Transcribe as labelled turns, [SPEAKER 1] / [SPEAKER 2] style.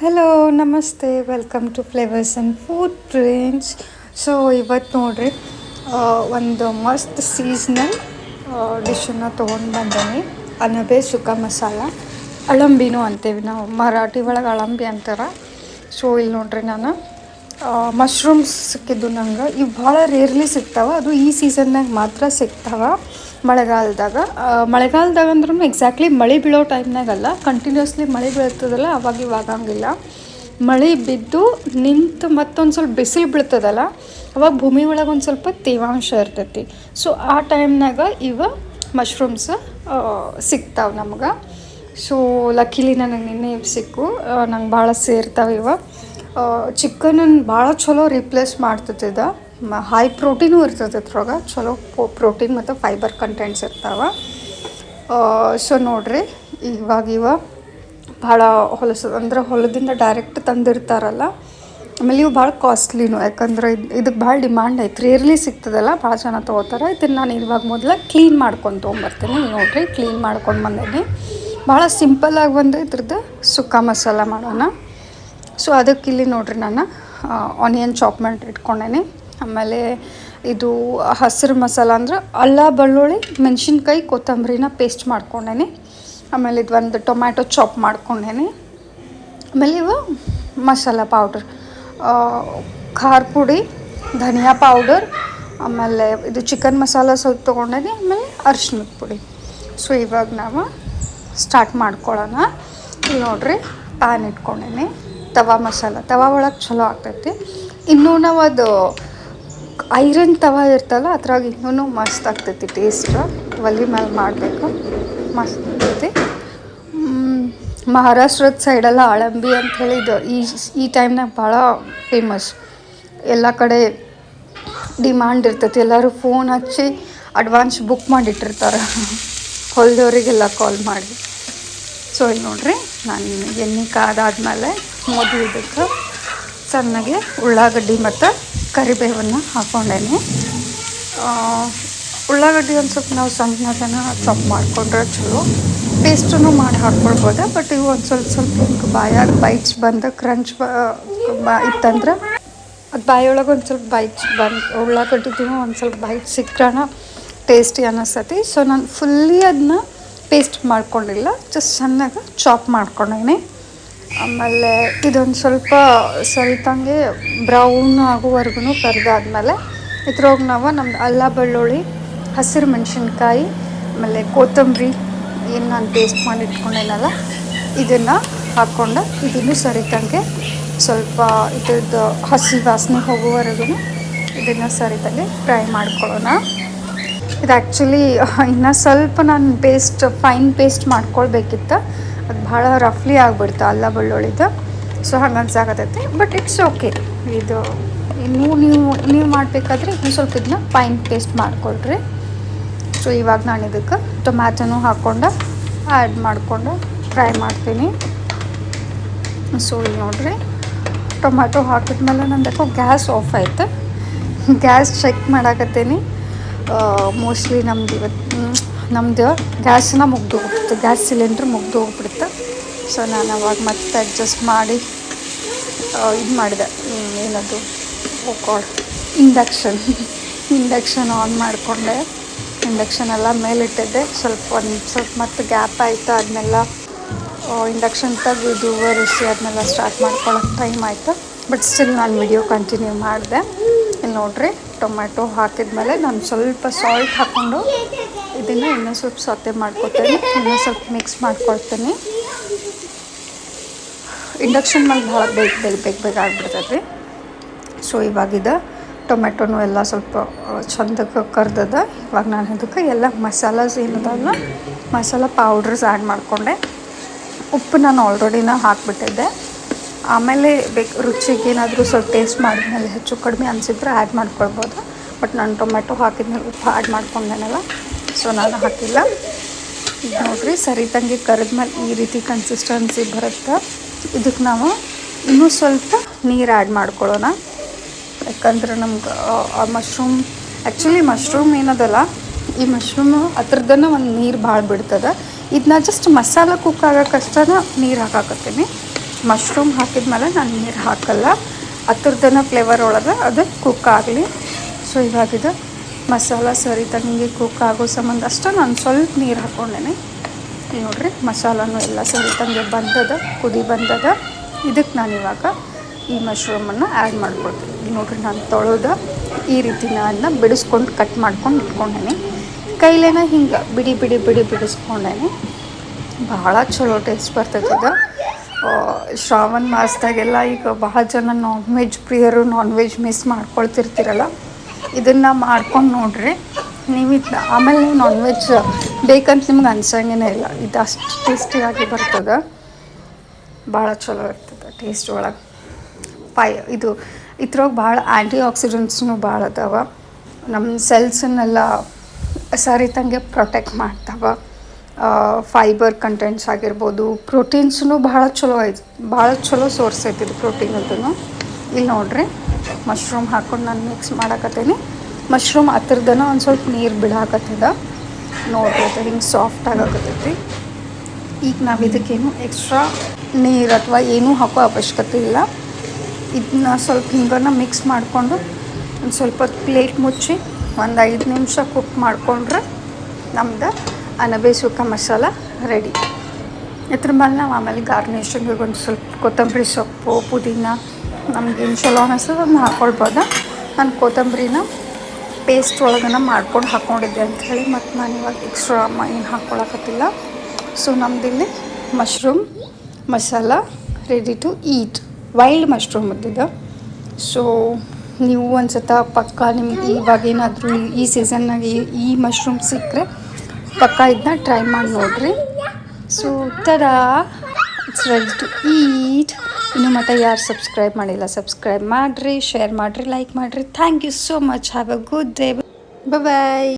[SPEAKER 1] Hello ನಮಸ್ತೆ. Welcome to flavours and food trains so ಇವತ್ತು ನೋಡ್ರಿ ಒಂದು ಮಸ್ತ್ ಸೀಸ್ನಲ್ ಡಿಶನ್ನ ತೊಗೊಂಡು ಬಂದೇನಿ. ಅನಬೆ ಸುಕ್ಕ ಮಸಾಲ, ಅಳಂಬಿನೂ ಅಂತೀವಿ ನಾವು. ಮರಾಠಿ ಒಳಗೆ ಅಳಂಬಿ ಅಂತಾರೆ. ಸೊ ಇಲ್ಲಿ ನೋಡ್ರಿ ನಾನು. ಮಶ್ರೂಮ್ಸ್ ಸಿಕ್ಕಿದ್ದು ನಂಗೆ. ಇವು ಭಾಳ ರೇರ್ಲಿ ಸಿಗ್ತಾವೆ. ಅದು ಈ ಸೀಸನ್ನಾಗ ಮಾತ್ರ ಸಿಗ್ತಾವೆ. ಮಳೆಗಾಲದಾಗ ಮಳೆಗಾಲದಾಗ ಅಂದ್ರೂ ಎಕ್ಸಾಕ್ಟ್ಲಿ ಮಳೆ ಬೀಳೋ ಟೈಮ್ನಾಗಲ್ಲ ಕಂಟಿನ್ಯೂಸ್ಲಿ ಮಳೆ ಬೀಳ್ತದಲ್ಲ, ಅವಾಗ ಇವಾಗಂಗಿಲ್ಲ ಮಳೆ ಬಿದ್ದು ನಿಂತು ಮತ್ತೊಂದು ಸ್ವಲ್ಪ ಬಿಸಿಲು ಬೀಳ್ತದಲ್ಲ, ಅವಾಗ ಭೂಮಿ ಒಳಗೆ ಒಂದು ಸ್ವಲ್ಪ ತೇವಾಂಶ ಇರ್ತೈತಿ. ಸೊ ಆ ಟೈಮ್ನಾಗ ಇವ ಮಶ್ರೂಮ್ಸ್ ಸಿಗ್ತಾವೆ ನಮ್ಗೆ. ಸೊ ಲಕ್ಕಿಲಿ ನನಗೆ ನಿನ್ನೆ ಇವು ಸಿಕ್ಕು ನಂಗೆ ಭಾಳ ಸೇರ್ತಾವೆ ಇವ. ಚಿಕನನ್ನು ಭಾಳ ಚಲೋ ರಿಪ್ಲೇಸ್ ಮಾಡ್ತದ ಹೈ ಪ್ರೋಟೀನು ಇರ್ತದೆ ಅದ್ರೊಳಗೆ ಚಲೋ ಪ್ರೋಟೀನ್ ಮತ್ತು ಫೈಬರ್ ಕಂಟೆಂಟ್ಸ್ ಇರ್ತಾವೆ. ಸೊ ನೋಡ್ರಿ, ಇವಾಗ ಇವ ಭಾಳ ಹೊಲಸು, ಅಂದ್ರೆ ಹೊಲದಿಂದ ಡೈರೆಕ್ಟ್ ತಂದಿರ್ತಾರಲ್ಲ. ಆಮೇಲೆ ಇವು ಭಾಳ ಕಾಸ್ಟ್ಲಿನೂ ಯಾಕಂದ್ರೆ ಇದು ಇದಕ್ಕೆ ಭಾಳ ಡಿಮ್ಯಾಂಡ್ ಐತೆ ರೇರ್ಲಿ ಸಿಗ್ತದಲ್ಲ, ಭಾಳ ಜನ ತೊಗೋತಾರೆ. ಇದನ್ನು ನಾನು ಇವಾಗ ಮೊದಲ ಕ್ಲೀನ್ ಮಾಡ್ಕೊಂಡು ತೊಗೊಂಬರ್ತೀನಿ. ನೋಡಿರಿ ಕ್ಲೀನ್ ಮಾಡ್ಕೊಂಡು ಬಂದೀನಿ. ಭಾಳ ಸಿಂಪಲ್ಲಾಗಿ ಬಂದು ಇದ್ರದ್ದು ಸುಕ್ಕ ಮಸಾಲ ಮಾಡೋಣ. ಸೊ ಅದಕ್ಕೆ ಇಲ್ಲಿ ನೋಡ್ರಿ ನಾನು ಆನಿಯನ್ ಚಾಪ್ ಇಟ್ಕೊಂಡೇನಿ ಆಮೇಲೆ ಇದು ಹಸಿರು ಮಸಾಲ ಅಂದ್ರೆ ಅಲ್ಲ ಬೆಳ್ಳುಳ್ಳಿ, ಮೆಣಸಿನ್ಕಾಯಿ, ಕೊತ್ತಂಬರಿನ ಪೇಸ್ಟ್ ಮಾಡ್ಕೊಂಡೇನೆ. ಆಮೇಲೆ ಇದು ಒಂದು ಟೊಮ್ಯಾಟೊ ಚಾಪ್ ಮಾಡ್ಕೊಂಡೇನೆ. ಆಮೇಲೆ ಇವು ಮಸಾಲ ಪೌಡರ್ ಖಾರ ಪುಡಿ, ಧನಿಯಾ ಪೌಡರ್ ಆಮೇಲೆ ಇದು ಚಿಕನ್ ಮಸಾಲ ಸ್ವಲ್ಪ ತೊಗೊಂಡೇನೆ, ಆಮೇಲೆ ಅರ್ಶಿನದ ಪುಡಿ. ಸೊ ಇವಾಗ ನಾವು ಸ್ಟಾರ್ಟ್ ಮಾಡ್ಕೊಳ್ಳೋಣ ಇಲ್ಲಿ ನೋಡ್ರಿ ಪ್ಯಾನ್ ಇಟ್ಕೊಂಡೇನೆ. ತವಾ ಮಸಾಲ. ತವಾ ಒಳಗೆ ಚಲೋ ಆಗ್ತೈತಿ. ಇನ್ನೂ ನಾವು ಅದು ಐರನ್ ತವ ಇರ್ತಲ್ಲ, ಅದ್ರಾಗ ಇನ್ನೂ ಮಸ್ತ್ ಆಗ್ತೈತಿ ಟೇಸ್ಟ್ ಒಲೆ ಮೇಲೆ ಮಾಡಬೇಕು. ಮಸ್ತ್ ಆಗ್ತೈತಿ. ಮಹಾರಾಷ್ಟ್ರದ ಸೈಡೆಲ್ಲ ಆಳಂಬಿ ಅಂತ ಹೇಳಿದ್ದು ಈ ಈ ಟೈಮ್ನಾಗ ಭಾಳ ಫೇಮಸ್ ಎಲ್ಲ ಕಡೆ ಡಿಮ್ಯಾಂಡ್ ಇರ್ತೈತಿ. ಎಲ್ಲರೂ ಫೋನ್ ಹಚ್ಚಿ ಅಡ್ವಾನ್ಸ್ ಬುಕ್ ಮಾಡಿಟ್ಟಿರ್ತಾರೆ. ಹೊಲ್ದವರಿಗೆಲ್ಲ ಕಾಲ್ ಮಾಡಿ. ಸೊ ಇಲ್ಲಿ ನೋಡ್ರಿ, ನಾನು ಎಣ್ಣೆ ಕಾದಾದ್ಮೇಲೆ ಮೊದಲು ಇದಕ್ಕೆ ಸಣ್ಣಗೆ ಉಳ್ಳಾಗಡ್ಡಿ ಮತ್ತು ಕರಿಬೇವನ್ನು ಹಾಕ್ಕೊಂಡೇನೆ ಉಳ್ಳಾಗಡ್ಡಿ ಒಂದು ಸ್ವಲ್ಪ ನಾವು ಸಣ್ಣದನ್ನು ಚಾಪ್ ಮಾಡಿಕೊಂಡ್ರೆ ಚಲೋ. ಪೇಸ್ಟನ್ನು ಮಾಡಿ ಹಾಕ್ಕೊಳ್ಬೋದು, ಬಟ್ ಇವು ಒಂದು ಸ್ವಲ್ಪ ಸ್ವಲ್ಪ ಹಿಂಗೆ ಬಾಯಾಗ ಬೈಟ್ಸ್ ಬಂದು ಕ್ರಂಚ್ ಬ ಇತ್ತಂದ್ರೆ ಅದು ಬಾಯೊಳಗೆ ಒಂದು ಸ್ವಲ್ಪ ಬೈಟ್ಸ್ ಬಂದು ಉಳ್ಳಾಗಡ್ಡಿದು ಒಂದು ಸ್ವಲ್ಪ ಬೈಟ್ ಸಿಕ್ಕಣ ಟೇಸ್ಟಿ ಅನ್ನಿಸ್ತತಿ ಸೊ ನಾನು ಫುಲ್ಲಿ ಅದನ್ನ ಪೇಸ್ಟ್ ಮಾಡ್ಕೊಂಡಿಲ್ಲ, ಜಸ್ಟ್ ಚೆನ್ನಾಗಿ ಚಾಪ್ ಮಾಡ್ಕೊಂಡೇನಿ. ಆಮೇಲೆ ಇದೊಂದು ಸ್ವಲ್ಪ ಸ್ವಲ್ಪಂಗೆ ಬ್ರೌನ್ ಆಗುವವರೆಗೂ ಕರೆದಾದ್ಮೇಲೆ ಇದ್ರೊಳಗೆ ನಾವು ನಮ್ದು ಅಲ್ಲ ಬೆಳ್ಳುಳ್ಳಿ, ಹಸಿರು ಮೆಣಸಿನ್ಕಾಯಿ, ಆಮೇಲೆ ಕೊತ್ತಂಬರಿ, ಏನು ನಾನು ಪೇಸ್ಟ್ ಮಾಡಿ ಇಟ್ಕೊಂಡೇನಲ್ಲ, ಇದನ್ನು ಹಾಕ್ಕೊಂಡು ಇದನ್ನು ಸರಿತಂಗೆ ಸ್ವಲ್ಪ ಇದ್ರದ್ದು ಹಸಿ ವಾಸನೆ ಹೋಗುವವರೆಗೂ ಇದನ್ನು ಸರಿತಂಗೆ ಫ್ರೈ ಮಾಡ್ಕೊಳ್ಳೋಣ. ಇದು ಆ್ಯಕ್ಚುಲಿ ಇನ್ನೂ ಸ್ವಲ್ಪ ನಾನು ಪೇಸ್ಟ್ ಫೈನ್ ಪೇಸ್ಟ್ ಮಾಡ್ಕೊಳ್ಬೇಕಿತ್ತು. ಅದು ಭಾಳ ರಫ್ಲಿ ಆಗಿಬಿಡ್ತು ಅಲ್ಲ ಬೆಳ್ಳುಳ್ಳಿದು. ಸೊ ಹಂಗೆ ಅನ್ಸಾಕತ್ತೈತಿ ಬಟ್ ಇಟ್ಸ್ ಓಕೆ ಇದು, ಇನ್ನೂ ನೀವು ನೀವು ಮಾಡಬೇಕಾದ್ರೆ ಇನ್ನೂ ಸ್ವಲ್ಪ ಇದನ್ನ ಫೈನ್ ಪೇಸ್ಟ್ ಮಾಡ್ಕೊಳ್ರಿ. ಸೊ ಇವಾಗ ನಾನು ಇದಕ್ಕೆ ಟೊಮ್ಯಾಟೊನೂ ಹಾಕ್ಕೊಂಡು ಆ್ಯಡ್ ಮಾಡಿಕೊಂಡು ಫ್ರೈ ಮಾಡ್ತೀನಿ. ಸೊ ಇಲ್ಲಿ ನೋಡ್ರಿ. ಟೊಮ್ಯಾಟೊ ಹಾಕಿದ್ಮೇಲೆ ನಂದಕ್ಕೂ ಗ್ಯಾಸ್ ಆಫ್ ಆಯಿತು. ಗ್ಯಾಸ್ ಚೆಕ್ ಮಾಡಾಕತ್ತೀನಿ. ಮೋಸ್ಟ್ಲಿ ನಮ್ದು ಇವತ್ತು ನಮ್ಮದು ಗ್ಯಾಸನ್ನ ಮುಗ್ದು ಹೋಗ್ಬಿಡ್ತು ಗ್ಯಾಸ್ ಸಿಲಿಂಡ್ರ್ ಮುಗ್ದು ಹೋಗ್ಬಿಡುತ್ತೆ. ಸೊ ನಾನು ಅವಾಗ ಮತ್ತೆ ಅಡ್ಜಸ್ಟ್ ಮಾಡಿ ಇದು ಮಾಡಿದೆ. ಏನದು? ಓಕಾಡ್ ಇಂಡಕ್ಷನ್ ಇಂಡಕ್ಷನ್ ಆನ್ ಮಾಡಿಕೊಂಡೆ. ಇಂಡಕ್ಷನ್ ಎಲ್ಲ ಮೇಲಿಟ್ಟಿದ್ದೆ. ಸ್ವಲ್ಪ ಒಂದು, ಸ್ವಲ್ಪ ಮತ್ತೆ ಗ್ಯಾಪ್ ಆಯಿತು. ಅದನ್ನೆಲ್ಲ ಇಂಡಕ್ಷನ್ ತೆಗೆದು ಒರೆಸಿ ಅದನ್ನೆಲ್ಲ ಸ್ಟಾರ್ಟ್ ಮಾಡ್ಕೊಳ್ಳೋಕೆ ಟೈಮ್ ಆಯಿತು. ಬಟ್ ಸ್ಟಿಲ್ ನಾನು ವಿಡಿಯೋ ಕಂಟಿನ್ಯೂ ಮಾಡಿದೆ. ಇಲ್ಲಿ ನೋಡ್ರಿ ಟೊಮ್ಯಾಟೊ ಹಾಕಿದ್ಮೇಲೆ ನಾನು ಸ್ವಲ್ಪ ಸಾಲ್ಟ್ ಹಾಕ್ಕೊಂಡು ಇದನ್ನು ಇನ್ನೂ ಸ್ವಲ್ಪ ಸೊತ್ತೆ ಮಾಡ್ಕೊತೇನೆ. ಇನ್ನೂ ಸ್ವಲ್ಪ ಮಿಕ್ಸ್ ಮಾಡ್ಕೊಳ್ತೀನಿ. ಇಂಡಕ್ಷನ್ ಮೇಲೆ ಭಾಳ ಬೇಗ ಬೇಗ ಬೇಗ ಬೇಗ ಆಗ್ಬಿಡ್ತೈತಿ ಸೊ ಇವಾಗಿದ ಟೊಮೆಟೊನು ಎಲ್ಲ ಸ್ವಲ್ಪ ಚಂದಕ್ಕೆ ಕರ್ದದ. ಇವಾಗ ನಾನು ಅದಕ್ಕೆ ಎಲ್ಲ ಮಸಾಲಸ್ ಏನದಲ್ಲ, ಮಸಾಲ ಪೌಡ್ರಸ್ ಆ್ಯಡ್ ಮಾಡಿಕೊಂಡೆ. ಉಪ್ಪು ನಾನು ಆಲ್ರೆಡಿನ ಹಾಕಿಬಿಟ್ಟಿದ್ದೆ. ಆಮೇಲೆ ಬೇಕು ರುಚಿಗೆ ಏನಾದರೂ ಸ್ವಲ್ಪ ಟೇಸ್ಟ್ ಮಾಡಿದ್ಮೇಲೆ ಹೆಚ್ಚು ಕಡಿಮೆ ಅನಿಸಿದ್ರೆ ಆ್ಯಡ್ ಮಾಡ್ಕೊಳ್ಬೋದು. ಬಟ್ ನಾನು ಟೊಮೆಟೊ ಹಾಕಿದ್ಮೇಲೆ ಉಪ್ಪು ಆ್ಯಡ್ ಮಾಡ್ಕೊಂಡೇನಲ್ಲ ಸೊ ನಾನು ಹಾಕಿಲ್ಲ. ಈಗ ನೋಡಿರಿ, ಸರಿ ತಂಗಿ ಕರೆದ್ಮೇಲೆ ಈ ರೀತಿ ಕನ್ಸಿಸ್ಟೆನ್ಸಿ ಬರುತ್ತೆ? ಇದಕ್ಕೆ ನಾವು ಇನ್ನೂ ಸ್ವಲ್ಪ ನೀರು ಆ್ಯಡ್ ಮಾಡ್ಕೊಳ್ಳೋಣ. ಯಾಕಂದ್ರೆ ನಮ್ಗೆ ಆ ಮಶ್ರೂಮ್ ಆ್ಯಕ್ಚುಲಿ ಮಶ್ರೂಮ್ ಏನದಲ್ಲ, ಈ ಮಶ್ರೂಮು ಅದ್ರದ್ದನ್ನು ಒಂದು ನೀರು ಭಾಳ ಬಿಡ್ತದೆ. ಇದನ್ನ ಜಸ್ಟ್ ಮಸಾಲ ಕುಕ್ ಆಗಕ್ಕಷ್ಟೇ ನೀರು ಹಾಕಾಕತ್ತೀನಿ. ಮಶ್ರೂಮ್ ಹಾಕಿದ್ಮೇಲೆ ನಾನು ನೀರು ಹಾಕಲ್ಲ. ಹತ್ರದನ ಫ್ಲೇವರ್ ಒಳಗೆ ಅದು ಕುಕ್ ಆಗಲಿ. ಸೊ ಇವಾಗಿದು ಮಸಾಲ ಸರಿ ತಂಗಿ ಕುಕ್ ಆಗೋ ಸಂಬಂಧ ಅಷ್ಟೇ ನಾನು ಸ್ವಲ್ಪ ನೀರು ಹಾಕ್ಕೊಂಡೇನೆ ನೋಡಿರಿ ಮಸಾಲನೂ ಎಲ್ಲ ಸರಿ ತಂಗೆ ಬಂದದ ಕುದಿ ಬಂದದ. ಇದಕ್ಕೆ ನಾನು ಇವಾಗ ಈ ಮಶ್ರೂಮನ್ನು ಆ್ಯಡ್ ಮಾಡ್ಕೊಳ್ತೀನಿ. ನೋಡಿರಿ ನಾನು ತೊಳೆದ ಈ ರೀತಿ ನಾನು ಬಿಡಿಸ್ಕೊಂಡು ಕಟ್ ಮಾಡ್ಕೊಂಡು ಇಟ್ಕೊಂಡೇನೆ. ಕೈಲೇನ ಹಿಂಗೆ ಬಿಡಿ ಬಿಡಿ ಬಿಡಿ ಬಿಡಿಸ್ಕೊಂಡೇನೆ. ಭಾಳ ಚಲೋ ಟೇಸ್ಟ್ ಆ, ಶ್ರಾವಣ ಮಾಸದಾಗೆಲ್ಲ ಈಗ ಭಾಳ ಜನ ನಾನ್ ವೆಜ್ ಪ್ರಿಯರು ನಾನ್ ವೆಜ್ ಮಿಸ್ ಮಾಡ್ಕೊಳ್ತಿರ್ತೀರಲ್ಲ. ಇದನ್ನು ಮಾಡ್ಕೊಂಡು ನೋಡ್ರಿ. ನೀವು ಇದು ಆಮೇಲೆ ನಾನ್ ವೆಜ್ ಬೇಕಂತ ನಿಮ್ಗೆ ಅನ್ಸಂಗೇ ಇಲ್ಲ. ಇದು ಅಷ್ಟು ಟೇಸ್ಟಿಯಾಗಿ ಬರ್ತದೆ. ಭಾಳ ಚಲೋ ಇರ್ತದೆ ಟೇಸ್ಟ್ ಒಳಗೆ. ಫೈ ಇದು ಇದ್ರೊಳಗೆ ಭಾಳ ಆ್ಯಂಟಿ ಆಕ್ಸಿಡೆಂಟ್ಸ್ನು ಭಾಳ ಅದಾವ. ನಮ್ಮ ಸೆಲ್ಸನ್ನೆಲ್ಲ ಸರಿತಂಗೆ ಪ್ರೊಟೆಕ್ಟ್ ಮಾಡ್ತಾವ. ಫೈಬರ್ ಕಂಟೆಂಟ್ಸ್ ಆಗಿರ್ಬೋದು ಪ್ರೋಟೀನ್ಸ್ನು ಭಾಳ ಚಲೋ ಐತಿ, ಭಾಳ ಚಲೋ ಸೋರ್ಸ್ ಐತಿ ಇದು ಪ್ರೋಟೀನ್ ಅದನ್ನು ಇಲ್ಲಿ ನೋಡ್ರಿ. ಮಶ್ರೂಮ್ ಹಾಕೊಂಡು ನಾನು ಮಿಕ್ಸ್ ಮಾಡಾಕತ್ತೀನಿ. ಮಶ್ರೂಮ್ ಹತ್ತಿರದನ ಒಂದು ಸ್ವಲ್ಪ ನೀರು ಬಿಡಾಕತ್ತದ. ನೋಡ್ಬೋದು ಹಿಂಗೆ ಸಾಫ್ಟ್ ಆಗಾಕತ್ತೈತಿ. ಈಗ ನಾವು ಇದಕ್ಕೇನು ಎಕ್ಸ್ಟ್ರಾ ನೀರು ಅಥವಾ ಏನೂ ಹಾಕೋ ಅವಶ್ಯಕತೆ ಇಲ್ಲ. ಇದನ್ನ ಸ್ವಲ್ಪ ಹಿಂಗನ್ನು ಮಿಕ್ಸ್ ಮಾಡಿಕೊಂಡು ಒಂದು ಸ್ವಲ್ಪ ಪ್ಲೇಟ್ ಮುಚ್ಚಿ ಒಂದು ಐದು ನಿಮಿಷ ಕುಕ್ ಮಾಡಿಕೊಂಡ್ರೆ ನಮ್ದು ಅನಬೆ ಸುಕ್ಕ ಮಸಾಲ ರೆಡಿ ಇದ್ರ ಮೇಲೆ ನಾವು ಆಮೇಲೆ ಗಾರ್ನಿಷಿಂಗ್ ಒಂದು ಸ್ವಲ್ಪ ಕೊತ್ತಂಬರಿ ಸೊಪ್ಪು, ಪುದೀನ ನಮ್ಗೆ ಏನು ಚಲೋ ಅನಿಸ್ತದೆ ಅದನ್ನ ನಾನು ಕೊತ್ತಂಬರಿನ ಪೇಸ್ಟ್ ಒಳಗನ ಮಾಡ್ಕೊಂಡು ಹಾಕ್ಕೊಂಡಿದ್ದೆ ಅಂಥೇಳಿ ಮತ್ತು ನಾನು ಇವಾಗ ಎಕ್ಸ್ಟ್ರಾ ಏನು ಹಾಕ್ಕೊಳಕತ್ತಿಲ್ಲ so ನಮ್ದಿಲ್ಲಿ mushroom masala ready to eat wild mushroom ಇದ್ದಿದ್ದು ಸೊ ನೀವು ಒಂದು ಸತ ಪಕ್ಕ ನಿಮ್ಗೆ ಇವಾಗ ಏನಾದರೂ ಈ ಸೀಸನ್ನಾಗ ಈ ಮಶ್ರೂಮ್ ಸಿಕ್ಕರೆ ಪಕ್ಕ ಇದನ್ನ ಟ್ರೈ ಮಾಡಿ ನೋಡ್ರಿ. ಸೊ ಥರ ಇಟ್ಸ್ ರೆಡಿ ಟು ಈಟ್ ಇನ್ನು ಮತ್ತೆ ಯಾರು ಸಬ್ಸ್ಕ್ರೈಬ್ ಮಾಡಿಲ್ಲ ಸಬ್ಸ್ಕ್ರೈಬ್ ಮಾಡಿರಿ ಶೇರ್ ಮಾಡಿರಿ ಲೈಕ್ ಮಾಡಿರಿ. Thank you so much have a good day bye